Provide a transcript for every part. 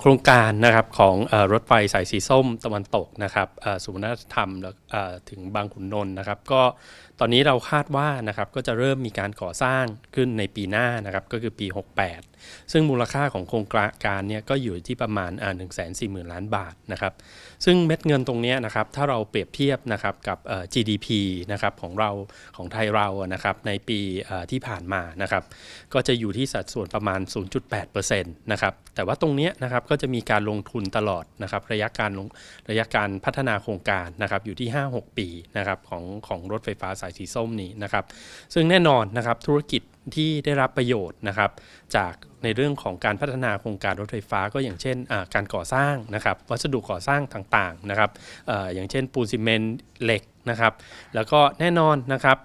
โครงการนะครับของอรถไฟสายสีส้มตะวันตกนะครับเอ่อศูนย์วัฒนธรรมถึงบางขุนนนท์นะครับ ก็ตอนนี้เราคาดว่านะครับก็จะเริ่มมีการก่อสร้างขึ้นในปีหน้านะครับก็คือปี 68 ซึ่งมูลค่าของโครงการเนี่ยก็อยู่ที่ประมาณอ่า1 4 0 0 0 0 ล้านบาทนะครับซึ่งเม็ดเงินตรงนี้นะครับถ้าเราเปรียบเทียบนะครับกับ GDP นะครับของเราของไทยเราอะนะครับในปีที่ผ่านมานะครับก็จะอยู่ที่สัดส่วนประมาณ 0.8%นะครับแต่ว่าตรงเนี้ยนะครับก็จะมีการลงทุนตลอดนะครับระยะการลงระยะการพัฒนาโครงการนะครับอยู่ที่ 5-6 ปีนะครับของของรถไฟฟ้าสายสีส้มนี้นะครับซึ่งแน่นอนนะครับธุรกิจที่ได้รับประโยชน์นะครับจากในเรื่องของการพัฒนาโครงการรถไฟฟ้าก็อย่างเช่นการก่อสร้างนะครับวัสดุก่อสร้างต่างๆนะครับออย่างเช่นปูนซีเมนต์เหล็กนะครับแล้วก็แน่นอนนะครับ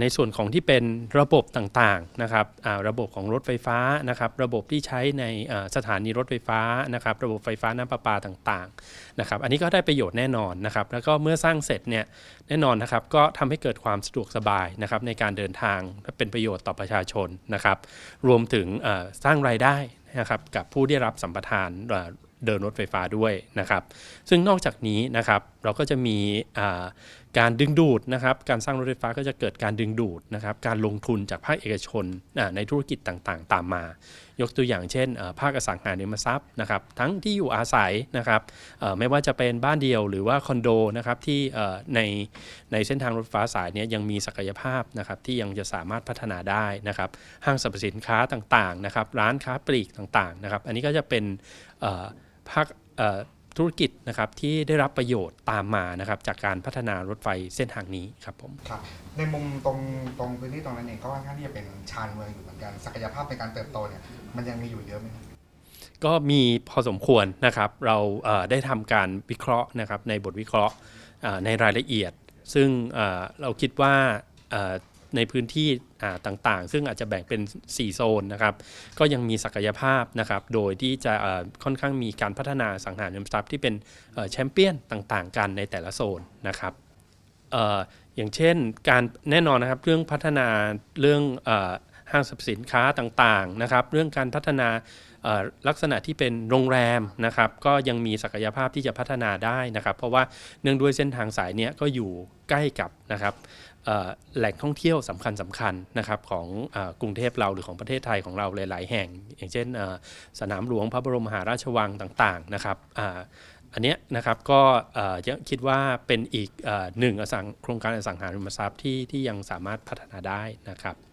ในส่วนของที่เป็นระบบต่างๆนะครับระบบของรถไฟฟ้านะครับระบบที่ใช้ในสถานีรถไฟฟ้านะครับระบบไฟฟ้าน้ำประปาต่างๆนะครับอันนี้ก็ได้ประโยชน์แน่นอนนะครับแล้วก็เมื่อสร้างเสร็จเนี่ยแน่นอนนะครับก็ทำให้เกิดความสะดวกสบายนะครับในการเดินทางและเป็นประโยชน์ต่อประชาชนนะครับรวมถึงสร้างรายได้นะครับกับผู้ได้รับสัมปทาน เดินรถไฟฟ้าด้วยนะครับ ซึ่งนอกจากนี้นะครับเราก็จะมีการดึงดูดนะครับการสร้างรถไฟฟ้าก็จะเกิดการดึงดูดนะครับการลงทุนจากภาคเอกชนในธุรกิจต่างๆ ตามมา ยกตัวอย่างเช่น ภาคอสังหาริมทรัพย์นะครับทั้งที่อยู่อาศัยนะครับไม่ว่าจะเป็นบ้านเดียวหรือว่าคอนโดนะครับที่ในในเส้นทางรถไฟฟ้าสายนี้ยังมีศักยภาพนะครับที่ยังจะสามารถพัฒนาได้นะครับห้างสรรพสินค้าต่างๆนะครับร้านค้าปลีกต่างๆนะครับอันนี้ก็จะเป็น ภาคเอ่อธุรกิจนะครับที่ได้รับประโยชน์ตามมานะครับจากการพัฒนารถไฟเส้นทางนี้ครับผมครับในมุมตรงตรงพื้นที่ตรงนั้นเองก็ค่อนข้างที่จะเป็นชานเมืองอยู่เหมือนกันศักยภาพในการเติบโตเนี่ยมันยังมีอยู่เยอะไหมครับก็มีพอสมควรนะครับเราเอ่อได้ทำการวิเคราะห์นะครับในบทวิเคราะห์เอ่อในรายละเอียด ซึ่งเอ่อเราคิดว่าเอ่อ ในพื้นที่ต่างๆ ซึ่งอาจจะแบ่งเป็น 4 โซนนะครับก็ยังมีศักยภาพนะครับโดยที่จะค่อนข้างมีการพัฒนาสังหารริมทรัพย์ที่เป็นแชมเปี้ยนต่างๆ กันในแต่ละโซนนะครับอย่างเช่นการแน่นอนนะครับเรื่องพัฒนาเรื่องอห้างสรรพสินค้าต่างๆนะครับเรื่องการพัฒนาลักษณะที่เป็นโรงแรมนะครับก็ยังมีศักยภาพที่จะพัฒนาได้นะครับ เพราะว่าเนื่องด้วยเส้นทางสายเนี้ยก็อยู่ใกล้กับนะครับ แหล่งท่องเที่ยวสำคัญสำคัญๆนะครับของอกรุงเทพเราหรือของประเทศไทยของเราหลาย ๆ แห่ง อย่างเช่นสนามหลวงพระบรมมหาราชวังต่าง ๆ นะครับอ,อันนี้นะครับก็คิดว่าเป็นอีกอหนึ่งอสังโครงการอสังหาริมทรัพย์ที่ที่ยังสามารถพัฒนาได้นะครับ